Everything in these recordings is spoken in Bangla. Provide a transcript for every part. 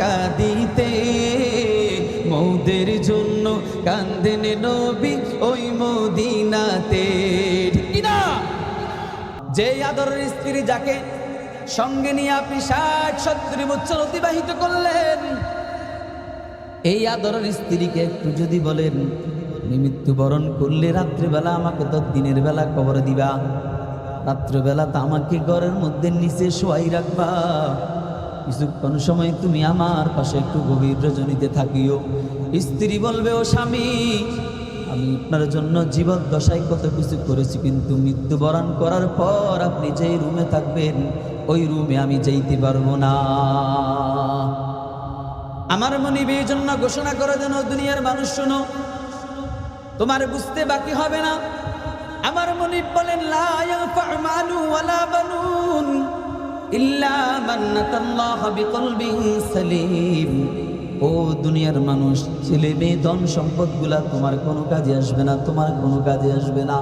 কাঁদিতে মৌদের জন্য কান্দেন নবী ওই মদিনাতে। যে আদরের স্ত্রী যাকে সঙ্গে নিয়ে আপনি ষাট, সত্তর বছর অতিবাহিত করলেন, এই আদরের স্ত্রীকে একটু যদি বলেন মৃত্যুবরণ করলে রাত্রেবেলা আমাকে তো দিনের বেলা কবর দিবা। রাত্রিবেলা তো আমাকে ঘরের মধ্যে নিচে শোয়াই রাখবা। কিছুক্ষণ সময় তুমি আমার পাশে একটু গভীর রজনীতে থাকিও। স্ত্রী বলবে, ও স্বামী, আমি আপনার জন্য জীবদ্দশায় কত কিছু করেছি, কিন্তু মৃত্যুবরণ করার পর আপনি যেই রুমে থাকবেন, ওই রুমে আমি যেতে পারব না। আমার মনে এই জন্য ঘোষণা করে যেন দুনিয়ার মানুষ, শোনো, তোমার বুঝতে বাকি হবে না। আমার মনিব বলেন, লা ইয়ানফা মালু ওয়ালা বানুন। ইল্লা মান আতাল্লাহ বিকলবিন ও দুনিয়ার মানুষ, ছেলে মেয়ে, ধন সম্পদগুলা তোমার কোনো কাজে আসবে না, তোমার কোনো কাজে আসবে না।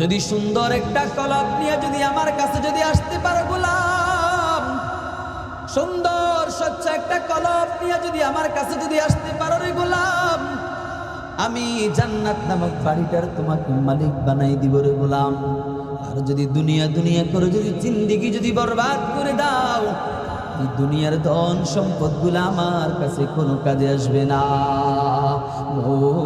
যদি সুন্দর একটা কলব নিয়ে যদি আমার কাছে যদি আসতে পারো গোলাম, সুন্দর, স্বচ্ছ একটা কলব নিয়ে যদি আমার কাছে যদি আসতে পারো রে গোলাম, আমি জান্নাত নামক বাড়িটার তোমাকে মালিক বানাই দিব রে গোলাম। আর যদি দুনিয়া দুনিয়া করে, যদি জিন্দিগি যদি বরবাদ করে দাও দুনিয়ার ধন সম্পদ আমার কাছে কোনো কাজে আসবে না। মন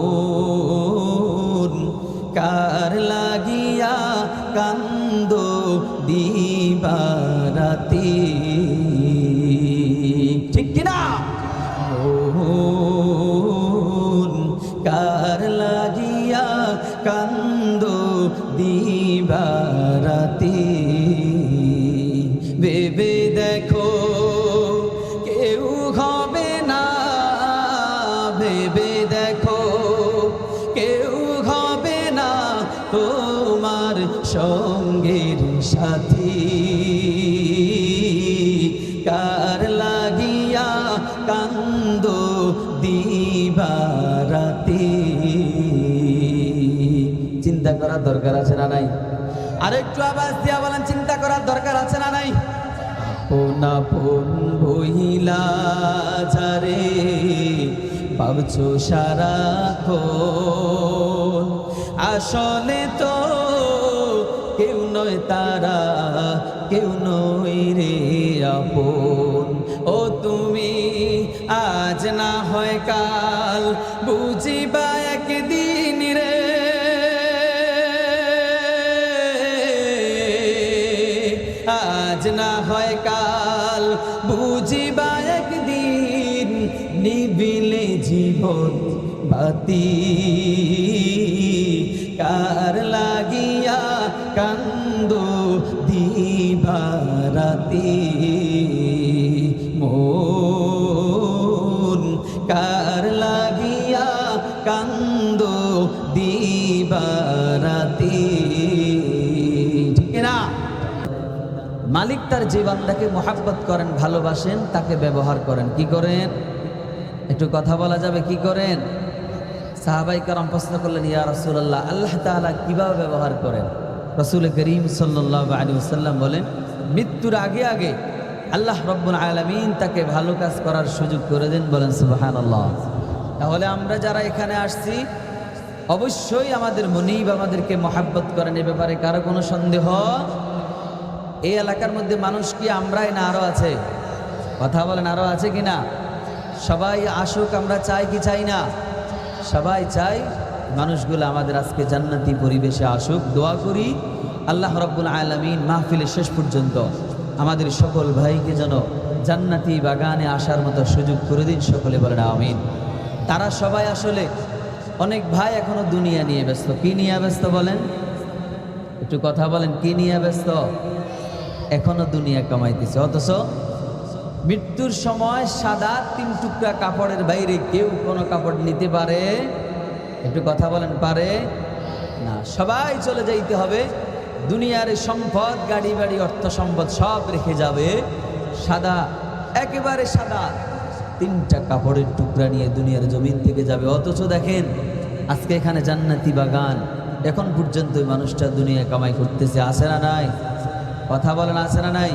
কান্দ দিবারাতি। চিন্তা করার দরকার আছে না নাই? আরেকটু আওয়াজ দিয়া বলেন, চিন্তা করার দরকার আছে না নাই? পোনা পোন বহিলা যারে ভাবছ সারাক্ষণ। আসলে তো কেউ নয় তারা, কেউ নয় রে আপন। আজ না হয় কাল, বুঝিবা একদিন রে। আজ না হয় কাল, বুঝিবা একদিন, নিবিলে জীবন বাতি। কার লাগিয়া কান্দ দিবারাতি। মন মালিক তার যে বান্দাকে মোহাব্বত করেন, ভালোবাসেন, তাকে ব্যবহার করেন। কি করেন? একটু কথা বলা যাবে? কি করেন? সাহাবাই কারাম প্রশ্ন করলেন, ইয়া রসুল্লাহ আল্লাহ তাআলা কীভাবে ব্যবহার করেন? রসুল করিম সাল্লাহ আলী সাল্লাম বলেন, মৃত্যুর আগে আগে আল্লাহ রব্বুল আলমিন তাকে ভালো কাজ করার সুযোগ করে দেন। বলেন সুবাহান আল্লাহ তাহলে আমরা যারা এখানে আসছি, অবশ্যই আমাদের মনিব আমাদেরকে মহাব্বত করেন। এ ব্যাপারে কারও কোনো সন্দেহ? এই এলাকার মধ্যে মানুষ কি আমরাই না আরও আছে? কথা বলেন, আরও আছে কি না? সবাই আসুক, আমরা চাই কি চাই না? সবাই চাই মানুষগুলো আমাদের আজকে জান্নাতি পরিবেশে আসুক। দোয়া করি আল্লাহ রব্বুল আলমিন মাহফিলের শেষ পর্যন্ত আমাদের সকল ভাইকে যেন জান্নাতি বাগানে আসার মতো সুযোগ করে দিন, সকলে বলেন আমিন। তারা সবাই আসলে অনেক ভাই এখনও দুনিয়া নিয়ে ব্যস্ত। কি নিয়ে ব্যস্ত বলেন? একটু কথা বলেন, কি নিয়ে ব্যস্ত? এখনও দুনিয়া কামাইতেছে। অথচ মৃত্যুর সময় সাদা তিন টুকরা কাপড়ের বাইরে কেউ কোনো কাপড় নিতে পারে? একটু কথা বলেন, পারে? না, সবাই চলে যাইতে হবে। দুনিয়ার সম্পদ, গাড়ি, বাড়ি, অর্থ সম্পদ সব রেখে যাবে। সাদা, একেবারে সাদা তিনটা কাপড়ের টুকরা নিয়ে দুনিয়ার জমিন থেকে যাবে। অথচ দেখেন, আজকে এখানে জান্নাতি বাগান। এখন পর্যন্ত মানুষটা দুনিয়া কামাই করতেছে আসে না নাই? কথা বলেন আসে না নাই?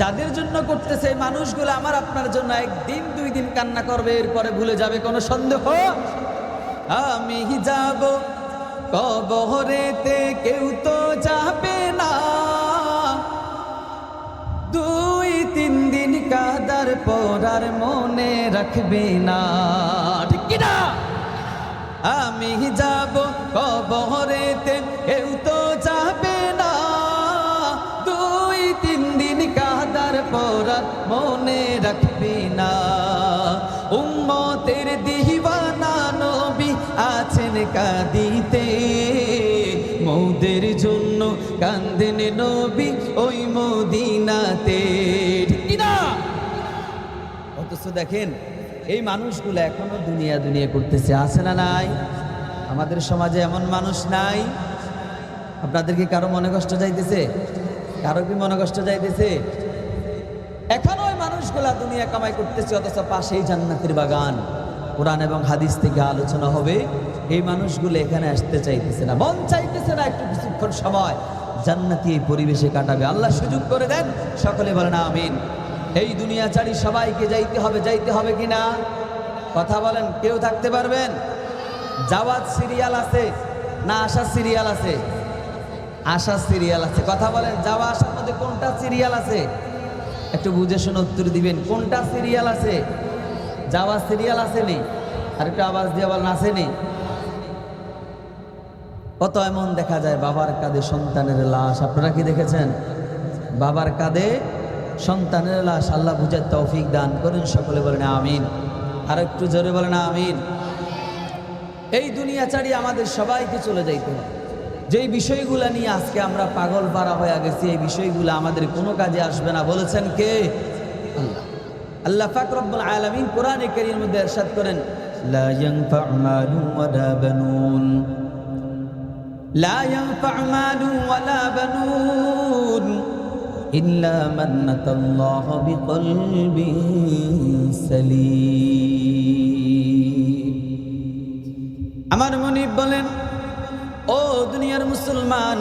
যাদের জন্য করতেছে মানুষগুলো আমার আপনার জন্য একদিন, দুই দিন কান্না করবে, এরপরে ভুলে যাবে, কোনো সন্দেহ? আমি যাব কবরেতে, কেউ তো যাবে না। দুই, তিন দিন কাদার পর আর মনে রাখবে না। ঠিক কি না আমি যাব নবী ওই মদিনাতে। অথচ দেখেন, এই মানুষগুলো এখনও দুনিয়া দুনিয়া করতেছে, আছে না নাই? আমাদের সমাজে এমন মানুষ নাই। আপনাদের কি কারও মনে কষ্ট যাইতেছে? কারও কি মনে কষ্ট যাইতেছে? এখনও ওই মানুষগুলা দুনিয়া কামাই করতেছে, অথচ পাশেই জান্নাতের বাগান। কোরআন এবং হাদিস থেকে আলোচনা হবে, এই মানুষগুলো এখানে আসতে চাইতেছে না। মন চাইতেছে না একটু কিছুক্ষণ সময়। জান্নাতি এই পরিবেশে কাটাবে। আল্লাহ সুযোগ করে দেন, সকলে বলেন আমিন। এই দুনিয়া চারি সবাইকে যাইতে হবে যাইতে হবে কি না কথা বলেন, কেউ থাকতে পারবেন? যাওয়াত সিরিয়াল আছে, না আসার সিরিয়াল আছে? আসার সিরিয়াল আছে। কথা বলেন, যাওয়া আসার মধ্যে কোনটা সিরিয়াল আছে? একটু বুঝে শুনে উত্তর দিবেন, কোনটা সিরিয়াল আছে? যাওয়া সিরিয়াল আসেনি? আর একটু আওয়াজ দিয়ে বলেন, আসেনি? কত এমন দেখা যায় বাবার কাঁধে সন্তানের লাশ? আপনারা কি দেখেছেন? বাবার কাঁধে সন্তানের লাশ আল্লাহ বুঝার তৌফিক দান করেন, সকলে বলেন আমিন। আর একটু জোরে বলেন আমিন। এই দুনিয়া ছাড়িয়ে আমাদের সবাইকে চলে যাইতে হয় যেই বিষয়গুলো নিয়ে আজকে আমরা পাগল পাড়া হয়ে গেছি, এই বিষয়গুলো আমাদের কোনো কাজে আসবে না। বলেছেন কে? আল্লাহ। আল্লাহ ফাকরব্বুল আলমিন কোরআনে কেরির মধ্যে এরশাদ করেন, লা ইয়ানফা মালুন বানুন। লা ইয়ানফা মালু ওয়ালা বানুন ইল্লা মান আতাল্লাহ বিকলবিন সালিম আমার মনিব বলেন ও দুনিয়ার মুসলমান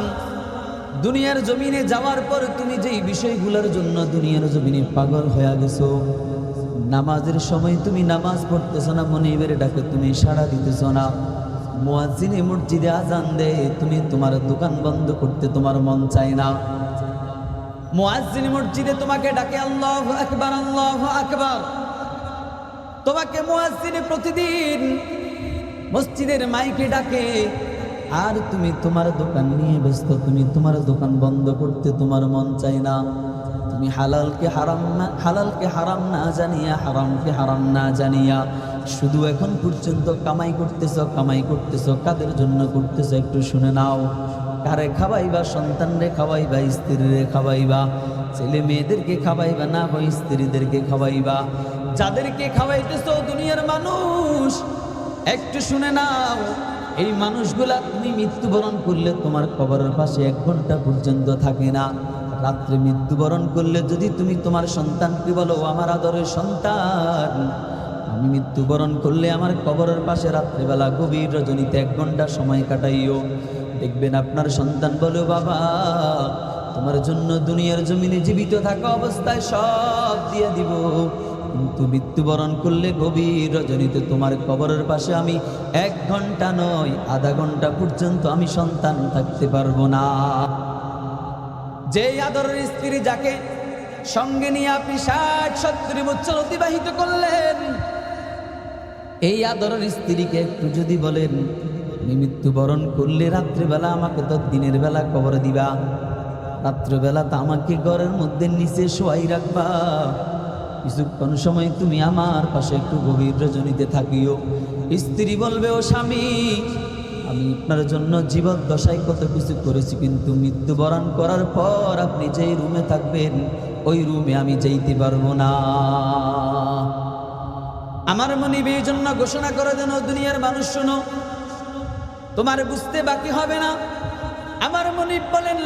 দুনিয়ার জমিনে যাওয়ার পর তুমি যেই বিষয়গুলোর জন্য দুনিয়ার জমিনে পাগল হয়ে গেছো নামাজের সময় তুমি নামাজ পড়তেছ না মনিবের ডাকে তুমি সাড়া দিতেছ না মুয়াজ্জিনে মসজিদে আজান দে, তুমি তোমার দোকান বন্ধ করতে তোমার মন চায় না। মুয়াজ্জিনে মসজিদে তোমাকে ডাকে, আল্লাহ আকবার আল্লাহ আকবার। তোমাকে মুয়াজ্জিনে প্রতিদিন মসজিদের মাইকে ডাকে, আর তুমি তোমার দোকান নিয়ে ব্যস্ত, তুমি তোমার দোকান বন্ধ করতে তোমার মন চাই না। তুমি হালালকে হারাম না, হালালকে হারাম না জানিয়া, হারামকে হারাম না জানিয়া। শুধু এখন পর্যন্ত কামাই করতেছ কামাই করতেছ, কাদের জন্য করতেছ একটু শুনে নাও। কারে খাওয়াইবা, সন্তানরে খাওয়াইবা, স্ত্রীরে খাওয়াইবা, ছেলে মেয়েদেরকে খাওয়াইবা না হয় স্ত্রীদেরকে খাওয়াইবা। যাদেরকে খাওয়াইতেছ দুনিয়ার মানুষ, একটু শুনে নাও। এই মানুষগুলা তুমি মৃত্যুবরণ করলে তোমার কবরের পাশে এক ঘণ্টা পর্যন্ত থাকে না। রাত্রে মৃত্যুবরণ করলে যদি তুমি তোমার সন্তানকে বলো আমার আদরের সন্তান মৃত্যুবরণ করলে আমার কবরের পাশে রাত্রিবেলা গভীর রজনীতে এক ঘণ্টা সময় কাটাইও। দেখবেন আপনার সন্তান বলো, বাবা, তোমার জন্য দুনিয়ার জমিনে জীবিত থাকা অবস্থায় সব দিয়ে দিব। কিন্তু মৃত্যুবরণ করলে গভীর রজনীতে তোমার কবরের পাশে আমি এক ঘণ্টা নয়, আধা ঘণ্টা পর্যন্ত আমি সন্তান থাকতে পারব না। যে আদরের স্ত্রী যাকে সঙ্গে নিয়ে আপনি ষাট, সত্তর বছর অতিবাহিত করলেন এই আদরের স্ত্রীকে একটু যদি বলেন আমি মৃত্যুবরণ করলে রাত্রিবেলা আমাকে তো দিনের বেলা কবর দিবা। রাত্রেবেলা তো আমাকে ঘরের মধ্যে নিচে শোয়াই রাখবা। কিছুক্ষণ সময় তুমি আমার পাশে একটু গভীর রজনীতে থাকিও। স্ত্রী বলবে, ও স্বামী, আমি আপনার জন্য জীবদ্দশায় কত কিছু করেছি, কিন্তু মৃত্যুবরণ করার পর আপনি যেই রুমে থাকবেন, ওই রুমে আমি যাইতে পারব না। আমার মনে এই জন্য ঘোষণা করে যেন দুনিয়ার মানুষ, শোনো, তোমার বুঝতে বাকি হবে না। আমার মনে বলেন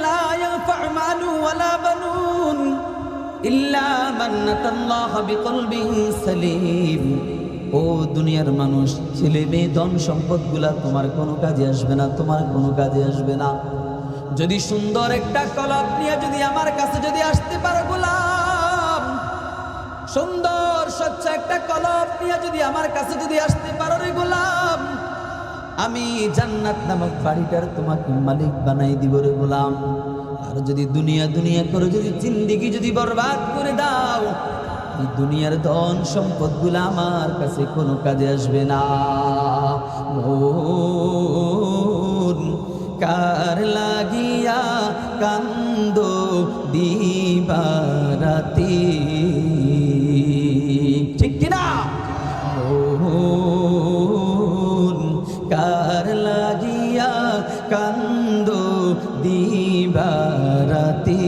ও দুনিয়ার মানুষ, ছেলে মেয়ে, ধন সম্পদগুলা তোমার কোনো কাজে আসবে না, তোমার কোনো কাজে আসবে না। যদি সুন্দর একটা কলপ নিয়ে যদি আমার কাছে যদি আসতে পারো, গোলাম, সুন্দর, স্বচ্ছ একটা কলপ নিয়ে যদি আমার কাছে যদি আসতে পারো রে গোলাম, আমি জান্নাত নামক বাড়িটার তোমাকে মালিক বানাই দিব রে গোলাম। আর যদি দুনিয়া দুনিয়া করে যদি জিন্দিগি যদি বরবাদ করে দাও, এই দুনিয়ার ধন সম্পদগুলো আমার কাছে কোনো কাজে আসবে না। কার লাগিয়া কান্দ দিবারাতি লাগিয়া কান্দ দিবারাতি।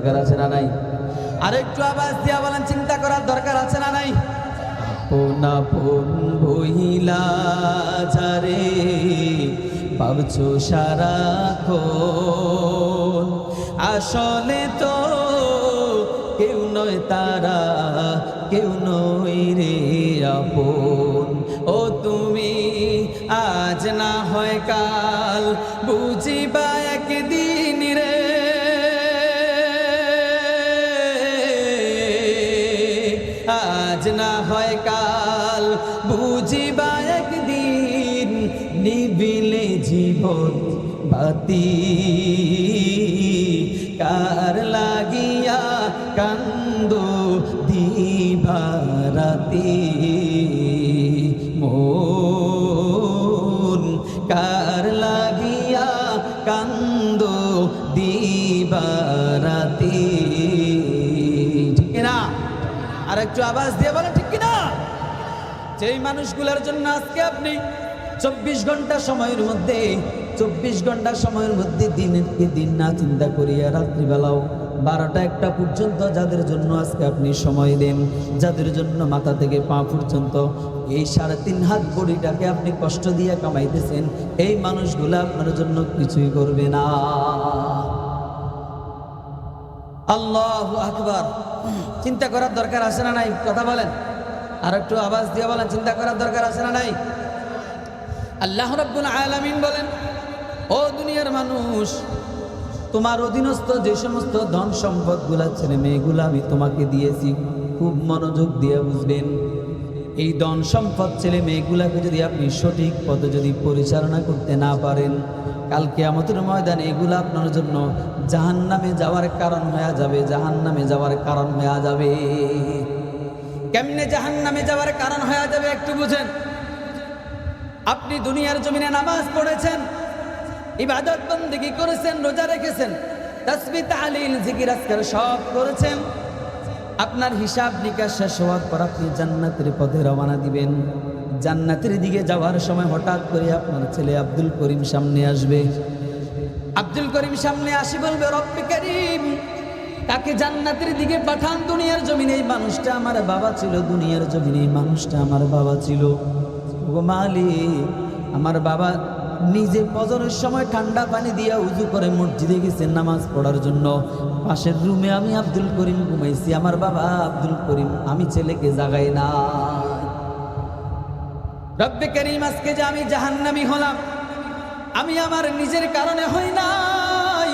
দরকার আছে না নাই? আর একটু আওয়াজ দিয়া বলেন চিন্তা করার দরকার আছে না নাই? আপন আপন বহিলা যারে ভাবছ সারাক্ষণ। আসলে তো কেউ নয় তারা কেউ নয় রে আপন। ও তুমি আজ না হয় কাল বুঝিবা জীবন বাতি। কার লাগিয়া কান্দ দিবারাতি? মন কার লাগিয়া কান্দ দিবারাতি? ঠিক না আর একটু আওয়াজ দিয়ে বলে ঠিক কিনা? যেই মানুষগুলোর জন্য আজকে আপনি চব্বিশ ঘণ্টা সময়ের মধ্যে চব্বিশ ঘণ্টা সময়ের মধ্যে দিনের কি দিন না চিন্তা করিয়া রাত্রিবেলাও বারোটা একটা পর্যন্ত যাদের জন্য আজকে আপনি সময় দেন, যাদের জন্য মাথা থেকে পা পর্যন্ত এই সাড়ে তিন হাত বড়িটাকে আপনি কষ্ট দিয়ে কামাইতেছেন, এই মানুষগুলো আপনার জন্য কিছুই করবে না। আল্লাহ আকবার। চিন্তা করার দরকার আছে না নাই? কথা বলেন। আর একটু আওয়াজ দিয়ে বলেন, চিন্তা করার দরকার আছে না নাই? আল্লাহ রব্বুল আলামিন বলেন ও দুনিয়ার মানুষ, তোমার অধীনস্থ যে সমস্ত ধন সম্পদগুলা ছেলে মেয়েগুলো আমি তোমাকে দিয়েছি, খুব মনোযোগ দিয়ে বুঝবেন। এই ধন সম্পদ ছেলে মেয়েগুলাকে যদি আপনি সঠিক পথে যদি পরিচালনা করতে না পারেন কালকে আমাদের ময়দানে এগুলো আপনার জন্য জাহান নামে যাওয়ার কারণ হয়ে যাবে জাহান নামে যাওয়ার কারণ হয়ে যাবে। কেমনে জাহান নামে যাওয়ার কারণ হয়ে যাবে একটু বুঝেন। আপনি দুনিয়ার জমিনে নামাজ পড়েছেন ইবাদত বন্দিগি করেছেন, রোজা রেখেছেন, তসবি তালিল জিকির আজকার সব করেছেন। আপনার হিসাব নিকাশ শেষ হওয়ার পর আপনি জান্নাতের পথে রওনা দিবেন। জান্নাতের দিকে যাওয়ার সময় হঠাৎ করে আপনার ছেলে আব্দুল করিম সামনে আসবে। আব্দুল করিম সামনে আসি বলবে, রব্বি করিম, তাকে জান্নাতের দিকে পাঠান, দুনিয়ার জমিনে এই মানুষটা আমার বাবা ছিল, দুনিয়ার জমিনে এই মানুষটা আমার বাবা ছিল। মালিক, আমার বাবা নিজে ফজরের সময় ঠান্ডা পানি দিয়া উজু করে মসজিদে গেছেন নামাজ পড়ার জন্য। পাশের রুমে আমি আব্দুল করিম ঘুমাইছি। আমার বাবা আব্দুল করিম, আমি ছেলেকে জাগাই না। রব্বে করিম, আজকে যে আমি জাহান্নামি হলাম, আমি আমার নিজের কারণে হই নাই।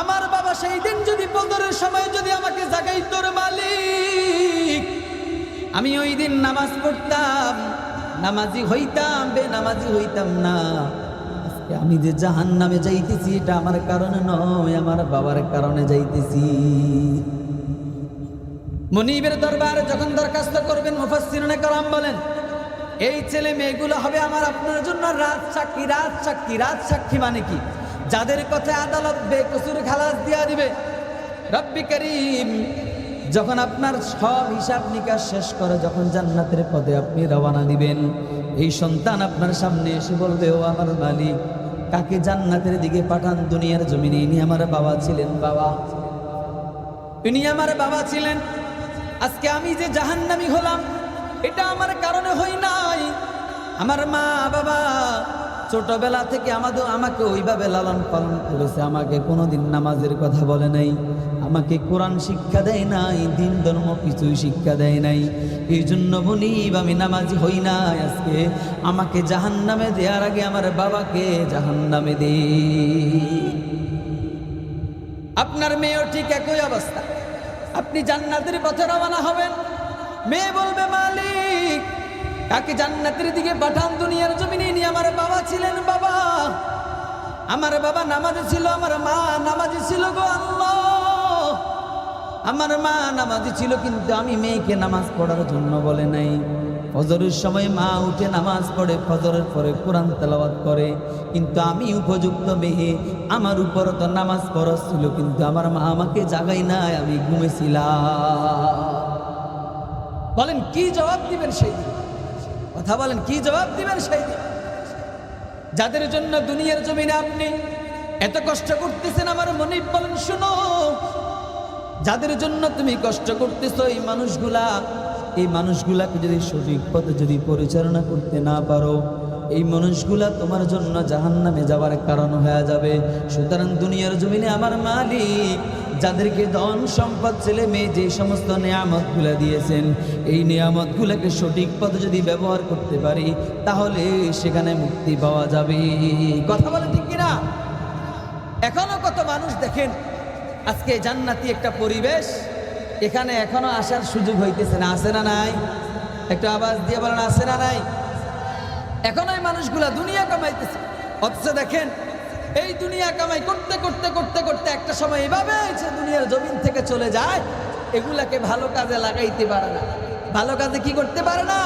আমার বাবা সেই দিন যদি পদরের সময় যদি আমাকে জাগাই তোর মালিক, আমি ওই দিন নামাজ পড়তাম। নামাজি হইতাম বে নামাজি হইতাম না। আমি যে জাহান নামে যাইতেছি, এটা আমার কারণে নয়, আমার বাবার কারণে যাইতেছি। মনিবের দরবারে যখন দরখাস্ত করবেন, মুফাসসিরুনে কালাম বলেন, এই ছেলে মেয়েগুলো হবে আমার আপনার জন্য রাত সাক্ষী রাত সাক্ষী রাত সাক্ষী মানে কি? যাদের কথা আদালত বে বেকসুর খালাস দিয়া দিবে। রব্বি করিম যখন আপনার সব হিসাব নিকাশ শেষ করে, যখন জান্নাতের পদে আপনি রওনা দিবেন, এই সন্তান আপনার সামনে এসে বলবে, ও আমার মালিক, কাকে জান্নাতের দিকে পাঠান? দুনিয়ার জমিনে ইনি আমার বাবা ছিলেন। বাবা, ইনি আমার বাবা ছিলেন। আজকে আমি যে জাহান্নামি হলাম, এটা আমার কারণে হই নাই। আমার মা বাবা ছোটবেলা থেকে আমাদের আমাকে ওইভাবে লালন পালন করেছে, আমাকে কোনোদিন নামাজের কথা বলে নাই। আমাকে কোরআন শিক্ষা দেয় নাই, দিন ধর্ম কিছুই শিক্ষা দেয় নাই। এই জন্য বনিব আমি নামাজি হই নাই আজকে। আমাকে জাহান্নামে দেওয়ার আগে আমার বাবাকে জাহান্নামে দে। আপনার মেয়েও ঠিক একই অবস্থা। আপনি জান্নাতের পথে রওনা হবেন। মেয়ে বলবে, মালিক কাকে জান্নাতের দিকে পাঠান, দুনিয়ার জমিনে নিয়ে। আমার বাবা ছিলেন বাবা। আমার বাবা নামাজে ছিল, আমার মা নামাজে ছিল গো আল্লাহ। আমার মা নামাজি ছিল, কিন্তু আমি মেয়েকে নামাজ পড়ার জন্য বলে নাই। ফজরের সময় মা উঠে নামাজ পড়ে, ফজরের পরে কোরআন তেলাওয়াত করে। কিন্তু আমি উপযুক্ত মেয়ে, আমার উপর তো নামাজ পড়া ছিল, কিন্তু আমার মা আমাকে জাগাই নাই, আমি ঘুমেছিলাম। বলেন, কি জবাব দিবেন সেই কথা বলেন, কি জবাব দিবেন সেই যাদের জন্য দুনিয়ার জমিনে আপনি এত কষ্ট করতেছেন, আমার মনে বলেন, শুনো যাদের জন্য তুমি কষ্ট করতেছো এই মানুষগুলা, এই মানুষগুলাকে যদি সঠিক পথে যদি পরিচালনা করতে না পারো, এই মানুষগুলা তোমার জন্য জাহান্নামে যাওয়ার কারণ হয়ে যাবে। সুতরাং দুনিয়ার জমিনে আমার মালিক, যাদেরকে ধন সম্পদ, ছেলে মেয়ে যে সমস্ত নিয়ামতগুলা দিয়েছেন, এই নিয়ামতগুলোকে সঠিক পথে যদি ব্যবহার করতে পারি, তাহলে সেখানে মুক্তি পাওয়া যাবে। কথা বলে ঠিক কিনা? এখনও কত মানুষ দেখেন আজকে জান্নাতি একটা পরিবেশ, এখানে এখনও আসার সুযোগ হইতেছে না। আসে না নাই? একটু আওয়াজ দিয়ে বলেন আসে না নাই? এখনও মানুষগুলা দুনিয়া কামাইতেছে। অথচ দেখেন, এই দুনিয়া কামাই করতে করতে করতে করতে একটা সময় এভাবে সে দুনিয়ার জমিন থেকে চলে যায়। এগুলাকে ভালো কাজে লাগাইতে পারে না। ভালো কাজে কি করতে পারে না?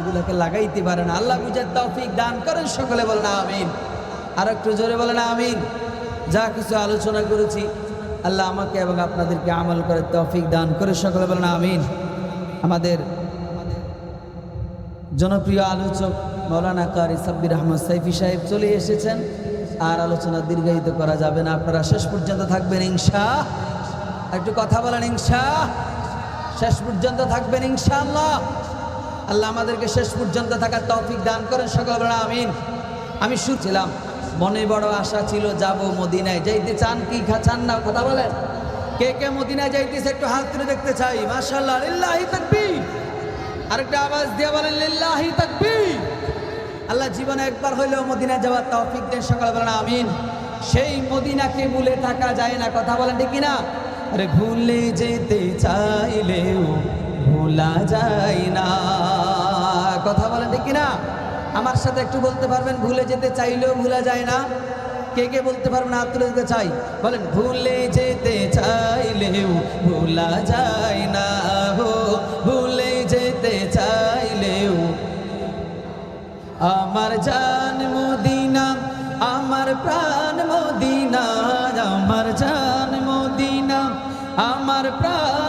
এগুলাকে লাগাইতে পারে না। আল্লাহ বুঝার তৌফিক দান করেন, সকলে বলেন আমিন। আর একটু জোরে বলেন আমিন। যা কিছু আলোচনা করেছি আল্লাহ আমাকে এবং আপনাদেরকে আমল করে তৌফিক দান করে সকলে বলেন আমিন। আমাদের জনপ্রিয় আলোচক মৌলানা কারি সাব্বির আহমদ সাইফি সাহেব চলে এসেছেন। আর আলোচনা দীর্ঘায়িত করা যাবে না, আপনারা শেষ পর্যন্ত থাকবেন ইনশা একটু কথা বলেন ইনশা শেষ পর্যন্ত থাকবেন ইনশাআল্লাহ। আল্লাহ আল্লাহ আমাদেরকে শেষ পর্যন্ত থাকার তৌফিক দান করেন, সকল আমিন। আমি শুনছিলাম মনে বড় আশা ছিল, যাব মদিনায় যাইতে। চান কি চান না, কথা বলেন। কে কে মদিনায় যাইতেছে একটু হাত তুলে দেখতে চাই। তাকবীর। আরেকটা আওয়াজ দিয়ে বলেন, লিল্লাহি তাকবীর। আল্লাহ জীবনে একবার হইলেও মদিনায় যাওয়ার তৌফিক দেন সকাল বলেন, আমিন। সেই মদিনাকে ভুলে থাকা যায় না, কথা বলেন ঠিক না আরে ভুলে যেতে চাইলেও ভোলা যায় না, কথা বলেন ঠিক না আমার সাথে একটু বলতে পারবেন, ভুলে যেতে চাইলেও ভুলা যায় না। কে কে বলতে পারবেন, হাত তুলে যেতে চাই? বলেন, ভুলে যেতে চাইলেও ভোলা যায় না হো, ভুলে যেতে চাইলেও। আমার জান মদিনা, আমার প্রাণ মদিনা, আমার জান মদিনা, আমার প্রাণ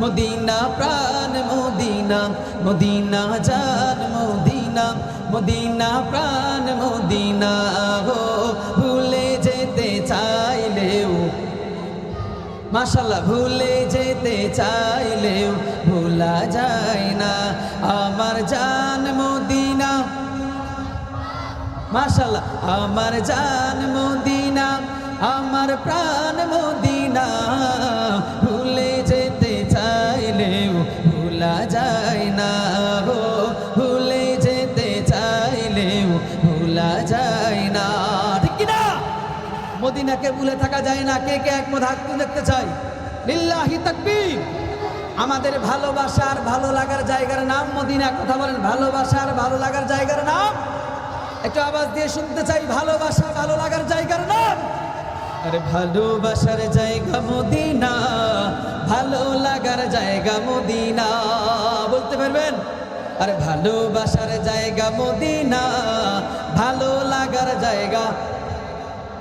মদিনা প্রাণ, মদিনা মদিনা জান, মদিনা মদিনা প্রাণ, মদিনা হো ভুলে যেতে চাইলেও মাশাল্লাহ ভুলে যেতে চাইলেও ভোলা যায় না আমার জান মদিনা। মাশাল্লাহ আমার জান মদিনা, আমার প্রাণ মদিনা। মদিনাকে ভুলে থাকা যায় না। কে কে একমত হাত দেখতে চাই? লিল্লাহি তাকবীর। আমাদের ভালোবাসার ভালো লাগার জায়গার নাম মদিনা। কথা বলেন, ভালোবাসার ভালো লাগার জায়গার নাম। একটু আওয়াজ দিয়ে শুনতে চাই, ভালোবাসা ভালো লাগার জায়গার নাম। আরে ভালোবাসার জায়গা মদিনা ভালো লাগার জায়গা মদিনা। বলতে পারবেন? আরে ভালোবাসার জায়গা মদিনা ভালো লাগার জায়গা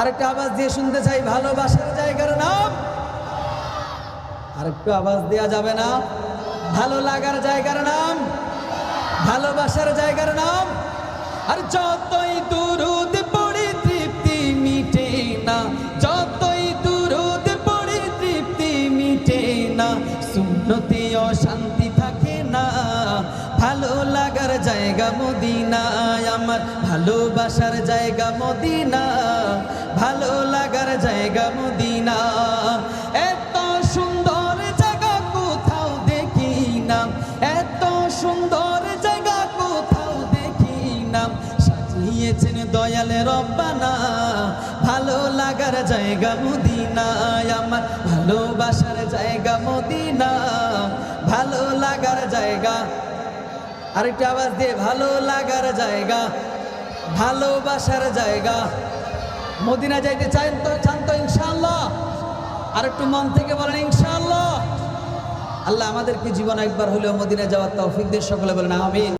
আরেকটু আওয়াজ দিয়ে শুনতে চাই, ভালোবাসার জায়গার নাম। আরেকটু আওয়াজ দেওয়া যাবে না। ভালো লাগার জায়গার নাম, ভালোবাসার জায়গার নাম। আর যতই দুরুদ পড়ি, তৃপ্তি মিটে না। যতই দুরুদ পড়ি, তৃপ্তি মিটে না। সুন্নতি অশান্তি থাকে না। ভালো লাগার জায়গা মদিনায়, আমার ভালোবাসার জায়গা মদিনা ভালো লাগার জায়গা মদিনা। এত সুন্দর জায়গা কোথাও দেখি না এত সুন্দর জায়গা কোথাও দেখি না সাজিয়েছেন দয়াল রব্বানা। ভালো লাগার জায়গা মদিনায় আমার ভালোবাসার জায়গা মদিনা। ভালো লাগার জায়গা। আরেকটা আওয়াজ দিয়ে, ভালো লাগার জায়গা। ভালোবাসার জায়গা। মদিনা যাইতে চান তো চান তো ইনশাআল্লাহ। আর একটু মন থেকে বলেন, ইনশাআল্লাহ। আল্লাহ আমাদেরকে জীবন একবার হলেও মদিনা যাওয়ার তৌফিক দিয়ে সকলে বলেন, আমিন।